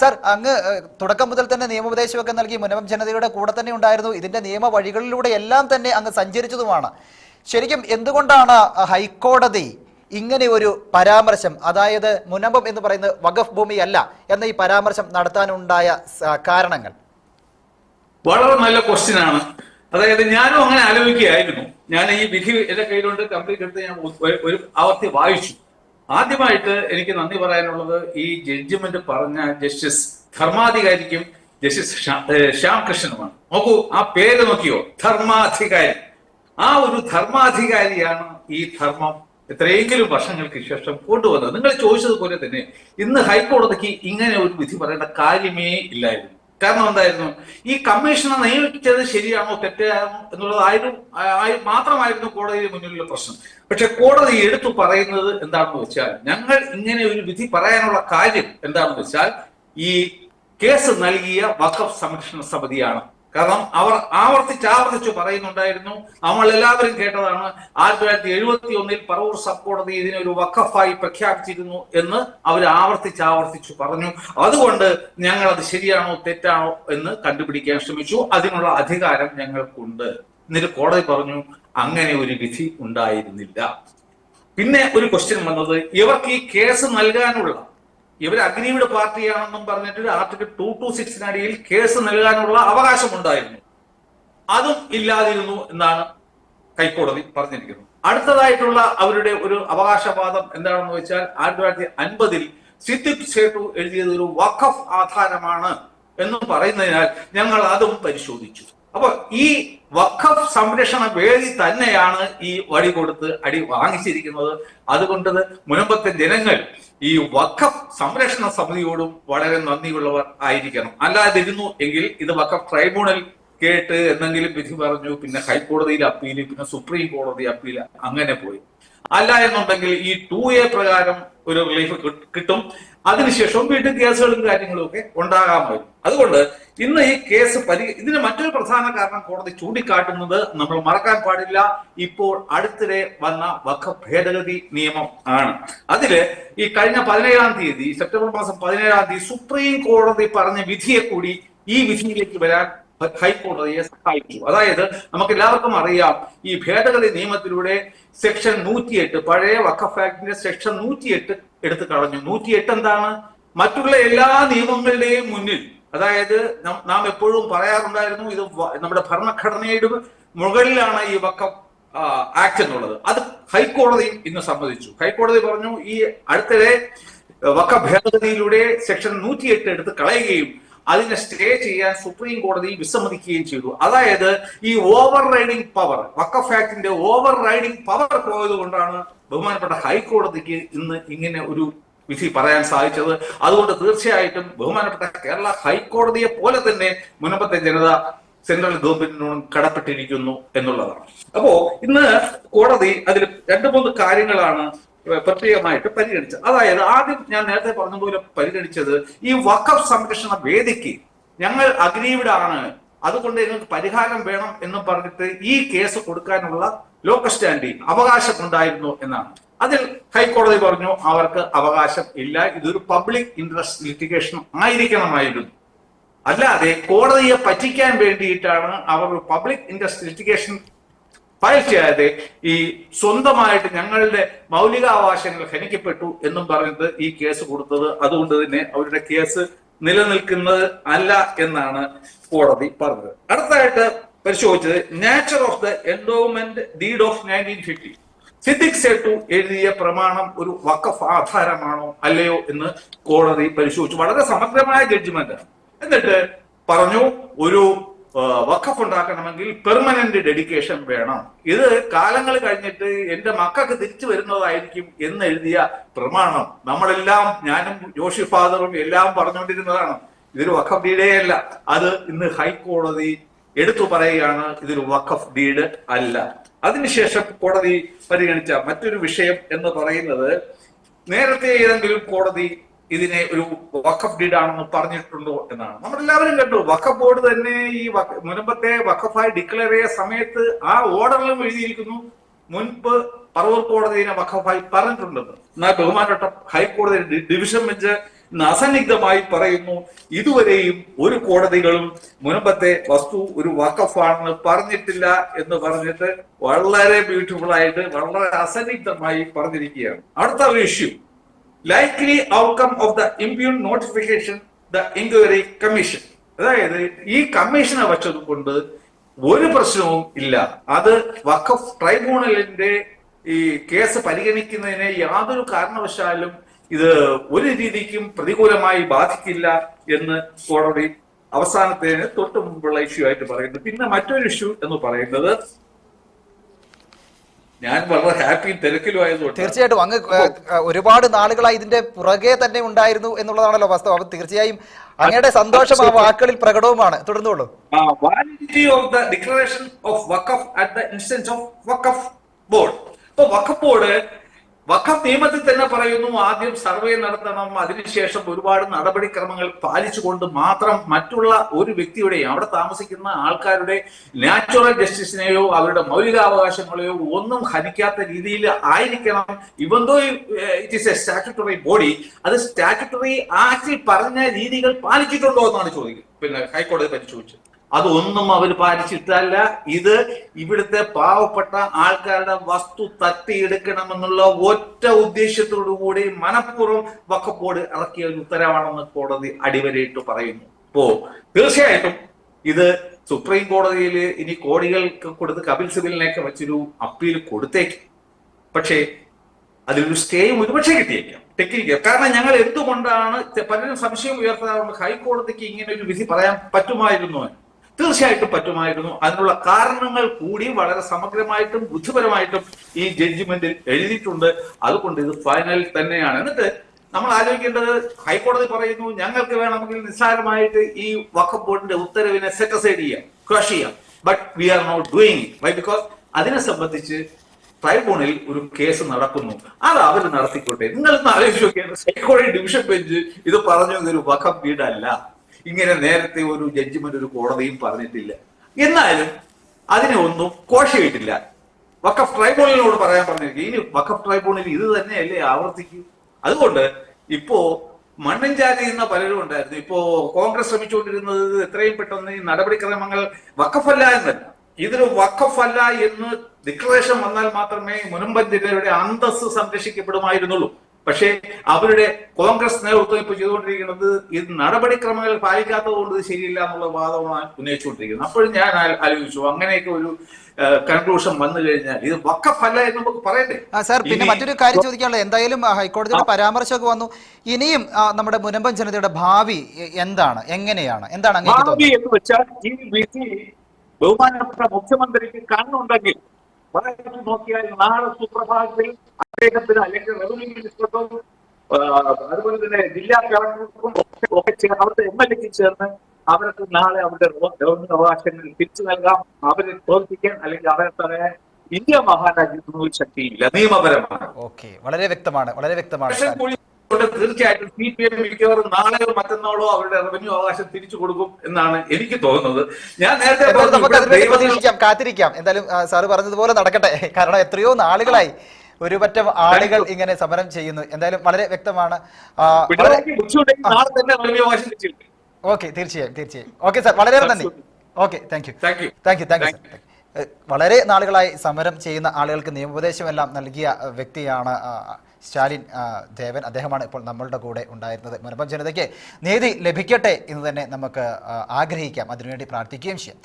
Sir അങ്ങ് തുടക്കം മുതൽ തന്നെ നിയമോപദേശമൊക്കെ നൽകി മുനമ്പം ജനതയുടെ കൂടെ തന്നെ ഉണ്ടായിരുന്നു. ഇതിന്റെ നിയമ വഴികളിലൂടെ എല്ലാം തന്നെ അങ്ങ് സഞ്ചരിച്ചതുമാണ്. ശരിക്കും എന്തുകൊണ്ടാണ് ഹൈക്കോടതി ഇങ്ങനെ ഒരു പരാമർശം അതായത് മുനമ്പം എന്ന് പറയുന്നത് വഖഫ് ഭൂമിയല്ല എന്ന ഈ പരാമർശം നടത്താനുണ്ടായ കാരണങ്ങൾ? വളരെ നല്ല ക്വസ്റ്റ്യൻ ആണ്. അതായത് ഞാനും അങ്ങനെ ആലോചിക്കുകയായിരുന്നു. ഞാൻ ഈ വിധി എന്റെ കയ്യിലുണ്ട് കംപ്ലീറ്റ് എടുത്ത് ഞാൻ ഒരു ആവർത്തി വായിച്ചു. ആദ്യമായിട്ട് എനിക്ക് നന്ദി പറയാനുള്ളത് ഈ ജഡ്ജ്മെന്റ് പറഞ്ഞ ജസ്റ്റിസ് ധർമാധികാരിക്കും ജസ്റ്റിസ് ശ്യാ- കൃഷ്ണനുമാണ് നോക്കൂ ആ പേര് നോക്കിയോ? ധർമാധികാരി. ആ ഒരു ധർമാധികാരിയാണ് ഈ ധർമ്മം എത്രയെങ്കിലും വർഷങ്ങൾക്ക് ശേഷം കൊണ്ടുവന്നത്. നിങ്ങൾ ചോദിച്ചതുപോലെ തന്നെ ഇന്ന് ഹൈക്കോടതിക്ക് ഇങ്ങനെ ഒരു വിധി പറയേണ്ട കാര്യമേ ഇല്ലായിരുന്നു. കാരണം എന്തായിരുന്നു? ഈ കമ്മീഷനെ നിയമിച്ചത് ശരിയാണോ തെറ്റാണോ എന്നുള്ളതായിരുന്നു മാത്രമായിരുന്നു കോടതിയുടെ മുന്നിലുള്ള പ്രശ്നം. പക്ഷെ കോടതി എടുത്തു പറയുന്നത് എന്താണെന്ന് വെച്ചാൽ ഞങ്ങൾ ഇങ്ങനെ ഒരു വിധി പറയാനുള്ള കാര്യം എന്താണെന്ന് വെച്ചാൽ ഈ കേസ് നൽകിയ വഖഫ് സംരക്ഷണ സമിതിയാണ്. കാരണം അവർ ആവർത്തിച്ച് ആവർത്തിച്ച് പറയുന്നുണ്ടായിരുന്നു. നമ്മൾ എല്ലാവരും കേട്ടതാണ് ആയിരത്തി തൊള്ളായിരത്തി എഴുപത്തി ഒന്നിൽ പറവൂർ സബ് കോടതി ഇതിനെ ഒരു വഖഫായി പ്രഖ്യാപിച്ചിരുന്നു എന്ന് അവർ ആവർത്തിച്ച് ആവർത്തിച്ചു പറഞ്ഞു. അതുകൊണ്ട് ഞങ്ങൾ അത് ശരിയാണോ തെറ്റാണോ എന്ന് കണ്ടുപിടിക്കാൻ ശ്രമിച്ചു. അതിനുള്ള അധികാരം ഞങ്ങൾക്കുണ്ട്. എന്നിട്ട് കോടതി പറഞ്ഞു അങ്ങനെ ഒരു വിധി ഉണ്ടായിരുന്നില്ല. പിന്നെ ഒരു ക്വസ്റ്റ്യൻ വന്നത് ഇവർക്ക് ഈ കേസ് നൽകാനുള്ള ഇവർ അഗ്നിയുടെ പാർട്ടിയാണെന്നും പറഞ്ഞിട്ട് ആർട്ടിക്കിൾ ടു ടു സിക്സിനടിയിൽ കേസ് നൽകാനുള്ള അവകാശം ഉണ്ടായിരുന്നു അതും ഇല്ലാതിരുന്നു എന്നാണ് ഹൈക്കോടതി പറഞ്ഞിരിക്കുന്നത്. അടുത്തതായിട്ടുള്ള അവരുടെ ഒരു അവകാശവാദം എന്താണെന്ന് വെച്ചാൽ ആയിരത്തി തൊള്ളായിരത്തി അൻപതിൽ സിദ്ദിഖ് സേട്ടു എഴുതിയത് ഒരു വഖഫ് ആധാരമാണ് എന്ന് പറയുന്നതിനാൽ ഞങ്ങൾ അതും പരിശോധിച്ചു. അപ്പൊ ഈ വഖഫ് സംരക്ഷണ വേദി തന്നെയാണ് ഈ വടി കൊടുത്ത് അടി വാങ്ങിച്ചിരിക്കുന്നത്. അതുകൊണ്ട് മുനമ്പത്തെ ജനങ്ങൾ ഈ വഖഫ് സംരക്ഷണ സമിതിയോടും വളരെ നന്ദിയുള്ളവർ ആയിരിക്കണം. അല്ലാതിരുന്നു എങ്കിൽ ഇത് വഖഫ് ട്രൈബ്യൂണൽ കേട്ട് എന്തെങ്കിലും വിധി പറഞ്ഞു പിന്നെ ഹൈക്കോടതിയിൽ അപ്പീൽ പിന്നെ സുപ്രീം കോടതി അപ്പീൽ അങ്ങനെ പോയി. അല്ല എന്നുണ്ടെങ്കിൽ ഈ ടു എ പ്രകാരം ഒരു റിലീഫ് കിട്ടും. അതിനുശേഷം വീണ്ടും കേസുകളും കാര്യങ്ങളും ഒക്കെ ഉണ്ടാകാമായിരുന്നു. അതുകൊണ്ട് ഇന്ന് ഈ കേസ് പരി ഇതിന് മറ്റൊരു പ്രധാന കാരണം കോടതി ചൂണ്ടിക്കാട്ടുന്നത് നമ്മൾ മറക്കാൻ പാടില്ല. ഇപ്പോൾ അടുത്തിടെ വന്ന വഖ ഭേദഗതി നിയമം ആണ്. അതിൽ ഈ കഴിഞ്ഞ പതിനേഴാം തീയതി സെപ്റ്റംബർ മാസം പതിനേഴാം തീയതി സുപ്രീം കോടതി പറഞ്ഞ വിധിയെ കൂടി ഈ വിധിയിലേക്ക് വരാൻ ഹൈക്കോടതിയെ സഹായിച്ചു. അതായത് നമുക്ക് എല്ലാവർക്കും അറിയാം ഈ ഭേദഗതി നിയമത്തിലൂടെ സെക്ഷൻ നൂറ്റിയെട്ട് പഴയ വഖഫ് ആക്ടിന്റെ സെക്ഷൻ നൂറ്റിയെട്ട് എടുത്തു കളഞ്ഞു. നൂറ്റിയെട്ട് എന്താണ്? മറ്റുള്ള എല്ലാ നിയമങ്ങളുടെയും മുന്നിൽ അതായത് നാം എപ്പോഴും പറയാറുണ്ടായിരുന്നു ഇത് നമ്മുടെ ഭരണഘടനയുടെ മുകളിലാണ് ഈ വക്കം ആക്ട് എന്നുള്ളത്. അത് ഹൈക്കോടതി ഇന്ന് സമ്മതിച്ചു. ഹൈക്കോടതി പറഞ്ഞു ഈ അടുത്തിടെ വക്ക ഭേദഗതിയിലൂടെ സെക്ഷൻ നൂറ്റിയെട്ട് എടുത്ത് കളയുകയും അതിനെ സ്റ്റേ ചെയ്യാൻ സുപ്രീം കോടതി വിസമ്മതിക്കുകയും ചെയ്തു. അതായത് ഈ ഓവർ റൈഡിംഗ് പവർ വക്കഫ് ആക്ടിന്റെ ഓവർ റൈഡിംഗ് പവർ പോയത് കൊണ്ടാണ് ബഹുമാനപ്പെട്ട ഹൈക്കോടതിക്ക് ഇന്ന് ഇങ്ങനെ ഒരു വിധി പറയാൻ സാധിച്ചത്. അതുകൊണ്ട് തീർച്ചയായിട്ടും ബഹുമാനപ്പെട്ട കേരള ഹൈക്കോടതിയെ പോലെ തന്നെ മുനമ്പത്തെ ജനത സെൻട്രൽ ഗവൺമെന്റിനോടും കടപ്പെട്ടിരിക്കുന്നു എന്നുള്ളതാണ്. അപ്പോ ഇന്ന് കോടതി അതിൽ രണ്ട് മൂന്ന് കാര്യങ്ങളാണ് പ്രത്യേകമായിട്ട് പരിഗണിച്ചത് അതായത് ആദ്യം ഞാൻ നേരത്തെ പറഞ്ഞതുപോലെ പരിഗണിച്ചത് ഈ വക്കഫ് സംരക്ഷണ വേദിക്ക് ഞങ്ങൾ അഗ്രീവിഡാണ് അതുകൊണ്ട് ഞങ്ങൾക്ക് പരിഹാരം വേണം എന്ന് പറഞ്ഞിട്ട് ഈ കേസ് കൊടുക്കാനുള്ള ലോക്കൽ സ്റ്റാൻഡിങ് അവകാശം ഉണ്ടായിരുന്നു എന്നാണ്. അതിൽ ഹൈക്കോടതി പറഞ്ഞു അവർക്ക് അവകാശം ഇല്ല. ഇതൊരു പബ്ലിക് ഇൻട്രസ്റ്റ് ലിറ്റിഗേഷൻ ആയിരിക്കണമായിരുന്നു. അല്ലാതെ കോടതിയെ പറ്റിക്കാൻ വേണ്ടിയിട്ടാണ് അവർ പബ്ലിക് ഇൻട്രസ്റ്റ് ലിറ്റിഗേഷൻ ചെയ്യാതെ ഈ സ്വന്തമായിട്ട് ഞങ്ങളുടെ മൗലികാവകാശങ്ങൾ ഹനിക്കപ്പെട്ടു എന്നും പറഞ്ഞിട്ട് ഈ കേസ് കൊടുത്തത് അതുകൊണ്ട് തന്നെ അവരുടെ കേസ് നിലനിൽക്കുന്നത് അല്ല എന്നാണ് കോടതി പറഞ്ഞത്. അടുത്തായിട്ട് പരിശോധിച്ചത് nature of the endowment deed of nineteen fifty Siddique Sait എഴുതിയ പ്രമാണം ഒരു വക്കഫ് ആധാരമാണോ അല്ലയോ എന്ന് കോടതി പരിശോധിച്ചു. വളരെ സമഗ്രമായ ജഡ്ജ്മെന്റ് എന്നിട്ട് പറഞ്ഞു ഒരു വഖഫ് ഉണ്ടാക്കണമെങ്കിൽ പെർമനന്റ് ഡെഡിക്കേഷൻ വേണം. ഇത് കാലങ്ങൾ കഴിഞ്ഞിട്ട് എന്റെ മക്കൾക്ക് തിരിച്ചു വരുന്നതായിരിക്കും എന്ന് എഴുതിയ പ്രമാണം. നമ്മളെല്ലാം ഞാനും ജോഷി ഫാദറും എല്ലാം പറഞ്ഞുകൊണ്ടിരുന്നതാണ്. ഇതൊരു വഖഫ് ഡീഡേ അല്ല. അത് ഇന്ന് ഹൈക്കോടതി എടുത്തു പറയുകയാണ് ഇതൊരു വഖഫ് ഡീഡ് അല്ല. അതിനുശേഷം കോടതി പരിഗണിച്ച മറ്റൊരു വിഷയം എന്ന് പറയുന്നത് നേരത്തെ ഏതെങ്കിലും കോടതി ഇതിനെ ഒരു വഖഫ് ഡീഡ് ആണെന്ന് പറഞ്ഞിട്ടുണ്ടോ എന്നാണ്. നമ്മളെല്ലാവരും കണ്ടു. വഖഫ് ബോർഡ് തന്നെ ഈ മുൻപത്തെ വഖഫായി ഡിക്ലെയർ ചെയ്ത സമയത്ത് ആ ഓർഡറിലും എഴുതിയിരിക്കുന്നു. മുൻപ് പറവൂർ കോടതിനെ വഖഫായി പറഞ്ഞിട്ടുണ്ടെന്ന്. എന്നാൽ ബഹുമാനപ്പെട്ട ഹൈക്കോടതി ഡിവിഷൻ ബെഞ്ച് അസന്നിഗ്ധമായി പറയുന്നു ഇതുവരെയും ഒരു കോടതികളും മുൻപത്തെ വസ്തു ഒരു വക്കഫാണെന്ന് പറഞ്ഞിട്ടില്ല എന്ന് പറഞ്ഞിട്ട് വളരെ ബ്യൂട്ടിഫുൾ ആയിട്ട് വളരെ അസന്നിഗ്ധമായി പറഞ്ഞിരിക്കുകയാണ്. അടുത്ത ഒരു issue likely outcome of the impugn notification the enquiry commission അതായത് ഈ കമ്മീഷനെ വച്ചത് കൊണ്ട് ഒരു പ്രശ്നവും ഇല്ല. അത് വഖഫ് ട്രൈബ്യൂണലിന്റെ ഈ കേസ് പരിഗണിക്കുന്നതിനെ യാതൊരു കാരണവശാലും ഇത് ഒരു രീതിക്കും പ്രതികൂലമായി ബാധിക്കില്ല എന്ന് കോടതി അവസാനത്തേന് തൊട്ട് മുമ്പുള്ള ഇഷ്യൂ ആയിട്ട് പറയുന്നു. പിന്നെ മറ്റൊരു ഇഷ്യൂ എന്ന് പറയുന്നത് ഞാൻ വളരെ ഹാപ്പി തിരക്കിലുമായതുകൊണ്ട് തീർച്ചയായിട്ടും അങ്ങ് ഒരുപാട് നാളുകളായി ഇതിന്റെ പുറകെ തന്നെ ഉണ്ടായിരുന്നു എന്നുള്ളതാണല്ലോ വാസ്തവം. അപ്പൊ തീർച്ചയായും അങ്ങയുടെ സന്തോഷം ആ വാക്കുകളിൽ പ്രകടവുമാണ്. തുടർന്നുള്ളൂ of the declaration of waqf at the instance of waqf board. ഇപ്പൊ വക്കഫ് ബോർഡ് വഖഫ് നിയമത്തിൽ തന്നെ പറയുന്നു ആദ്യം സർവേ നടത്തണം അതിനുശേഷം ഒരുപാട് നടപടിക്രമങ്ങൾ പാലിച്ചുകൊണ്ട് മാത്രം മറ്റുള്ള ഒരു വ്യക്തിയുടെയും അവിടെ താമസിക്കുന്ന ആൾക്കാരുടെ നാച്ചുറൽ ജസ്റ്റിസിനെയോ അവരുടെ മൗലികാവകാശങ്ങളെയോ ഒന്നും ഹനിക്കാത്ത രീതിയിൽ ആയിരിക്കണം. Even though it is a statutory body അത് സ്റ്റാറ്റുട്ടറി ആക്ടിൽ പറഞ്ഞ രീതികൾ പാലിച്ചിട്ടുണ്ടോ എന്നാണ് ചോദിക്കുന്നത്. പിന്നെ ഹൈക്കോടതി പരിശോധിച്ചത് അതൊന്നും അവർ പാലിച്ചിട്ടല്ല. ഇത് ഇവിടുത്തെ പാവപ്പെട്ട ആൾക്കാരുടെ വസ്തു തട്ടിയെടുക്കണമെന്നുള്ള ഒറ്റ ഉദ്ദേശത്തോടു കൂടി മനഃപൂർവം വക്കപ്പോട് ഇറക്കിയ ഒരു ഉത്തരവാണെന്ന് കോടതി അടിവരയിട്ട് പറയുന്നു. അപ്പോ തീർച്ചയായിട്ടും ഇത് സുപ്രീം കോടതിയിൽ ഇനി കോടികൾക്ക് കൊടുത്ത് കപിൽ സിബലിനെയൊക്കെ വെച്ചൊരു അപ്പീൽ കൊടുത്തേക്കും. പക്ഷേ അതിലൊരു സ്റ്റേയും ഒരുപക്ഷെ കിട്ടിയേക്കാം. ടെക്നിക്കൽ കാരണം ഞങ്ങൾ എന്തുകൊണ്ടാണ് പലരും സംശയം ഉയർത്താറുണ്ട്. ഹൈക്കോടതിക്ക് ഇങ്ങനെ ഒരു വിധി പറയാൻ പറ്റുമായിരുന്നു. തീർച്ചയായിട്ടും പറ്റുമായിരുന്നു. അതിനുള്ള കാരണങ്ങൾ കൂടി വളരെ സമഗ്രമായിട്ടും ബുദ്ധിപരമായിട്ടും ഈ ജഡ്ജ്മെന്റിൽ എഴുതിയിട്ടുണ്ട്. അതുകൊണ്ട് ഇത് ഫൈനൽ തന്നെയാണ്. എന്നിട്ട് നമ്മൾ ആലോചിക്കേണ്ടത് ഹൈക്കോടതി പറയുന്നു ഞങ്ങൾക്ക് വേണമെങ്കിൽ നിസ്സാരമായിട്ട് ഈ വഖഫ് ബോർഡിന്റെ ഉത്തരവിനെ സെറ്റ് അസൈഡ് ചെയ്യാം ക്രഷ് ചെയ്യാം. But we are not doing why because അതിനെ സംബന്ധിച്ച് ട്രൈബ്യൂണലിൽ ഒരു കേസ് നടക്കുന്നു. അത് അവർ നടത്തിക്കോട്ടെ നിങ്ങൾ ആലോചിച്ച് നോക്കിയാൽ ഹൈക്കോടതി ഡിവിഷൻ ബെഞ്ച് ഇത് പറഞ്ഞു ഇതൊരു വഖഫ് വീടല്ല. ഇങ്ങനെ നേരത്തെ ഒരു ജഡ്ജ്മെന്റ് ഒരു കോടതിയും പറഞ്ഞിട്ടില്ല. എന്നാലും അതിനെ ഒന്നും കോഷയിട്ടില്ല വക്കഫ് ട്രൈബ്യൂണലിനോട് പറയാൻ പറഞ്ഞിരിക്കും ഇനി വക്കഫ് ട്രൈബ്യൂണൽ ഇത് തന്നെയല്ലേ ആവർത്തിക്കൂ? അതുകൊണ്ട് ഇപ്പോ മണ്ണും ചാരി എന്ന പലരും ഉണ്ടായിരുന്നു. ഇപ്പോ കോൺഗ്രസ് ശ്രമിച്ചുകൊണ്ടിരുന്നത് എത്രയും പെട്ടെന്ന് ഈ നടപടിക്രമങ്ങൾ വക്കഫല്ല എന്നല്ല. ഇതൊരു വക്കഫല്ല എന്ന് ഡിക്ലറേഷൻ വന്നാൽ മാത്രമേ മുനമ്പൻ ജില്ലയുടെ അന്തസ് സംരക്ഷിക്കപ്പെടുമായിരുന്നുള്ളൂ. പക്ഷേ അവരുടെ കോൺഗ്രസ് നേതൃത്വം ഇപ്പൊ ചെയ്തുകൊണ്ടിരിക്കുന്നത് ഇത് നടപടിക്രമങ്ങൾ പാലിക്കാത്തത് കൊണ്ട് ഇത് ശരിയില്ല എന്നുള്ള വാദമാണ് ഉന്നയിച്ചുകൊണ്ടിരിക്കുന്നത്. അപ്പോഴും ഞാൻ ആലോചിച്ചു. അങ്ങനെയൊക്കെ ഒരു കൺക്ലൂഷൻ വന്നു കഴിഞ്ഞാൽ ഇത് വക്കഫല്ല എന്ന് നമുക്ക് പറയണ്ടേ? ആ സാർ പിന്നെ മറ്റൊരു കാര്യം ചോദിക്കാനുള്ളത്. എന്തായാലും ഹൈക്കോടതിയുടെ പരാമർശമൊക്കെ വന്നു. ഇനിയും നമ്മുടെ മുനമ്പൻ ജനതയുടെ ഭാവി എന്താണ്? എങ്ങനെയാണ്? എന്താണ് ഭാവി എന്ന് വെച്ചാൽ ഈ വിധി ബഹുമാനപ്പെട്ട മുഖ്യമന്ത്രിക്ക് കണ്ണുണ്ടെങ്കിൽ. നോക്കിയാൽ നാളെ സുപ്രഭാതത്തിൽ അദ്ദേഹത്തിന് അല്ലെങ്കിൽ റവന്യൂ മിനിസ്റ്റർക്കും അതുപോലെ തന്നെ ജില്ലാ കളക്ടർക്കും ഒക്കെ- ചേർന്ന് അവിടുത്തെ എം എൽ എക്ക് ചേർന്ന് അവർക്ക് നാളെ അവരുടെ ഗവൺമെന്റ് അവകാശങ്ങൾ തിരിച്ചു നൽകാം. അവരെ തോൽപ്പിക്കാൻ അല്ലെങ്കിൽ അവരെ തന്നെ ഇന്ത്യ മഹാരാജ്യത്തിന് ഒരു ശക്തിയില്ല. നിയമപരമാണ്. ഓക്കെ. വളരെ വ്യക്തമാണ്. വളരെ വ്യക്തമാണ്. തീർച്ചയായിട്ടും സി പി എം മിക്കവാറും നാളെയോ മറ്റന്നാളോ അവരുടെ റവന്യൂ അവകാശം തിരിച്ചു കൊടുക്കും എന്നാണ് എനിക്ക് തോന്നുന്നത്. ഞാൻ നേരത്തെ കാത്തിരിക്കാം. എന്തായാലും സാറ് പറഞ്ഞതുപോലെ നടക്കട്ടെ. കാരണം എത്രയോ നാളുകളായി ഒരു പറ്റം ആളുകൾ ഇങ്ങനെ സമരം ചെയ്യുന്നു. എന്തായാലും വളരെ വ്യക്തമാണ്. ഓക്കെ തീർച്ചയായും തീർച്ചയായും. ഓക്കെ സാർ വളരെ നന്ദി. Okay thank you. Thank you. Thank you thank you വളരെ നാളുകളായി സമരം ചെയ്യുന്ന ആളുകൾക്ക് നിയമോപദേശമെല്ലാം നൽകിയ വ്യക്തിയാണ് സ്റ്റാലിൻ ദേവൻ. അദ്ദേഹമാണ് ഇപ്പോൾ നമ്മളുടെ കൂടെ ഉണ്ടായിരുന്നത്. മലപ്പുറം ജനതയ്ക്ക് നീതി ലഭിക്കട്ടെ എന്ന് തന്നെ നമുക്ക് ആഗ്രഹിക്കാം. അതിനുവേണ്ടി പ്രാർത്ഥിക്കുകയും ചെയ്യാം.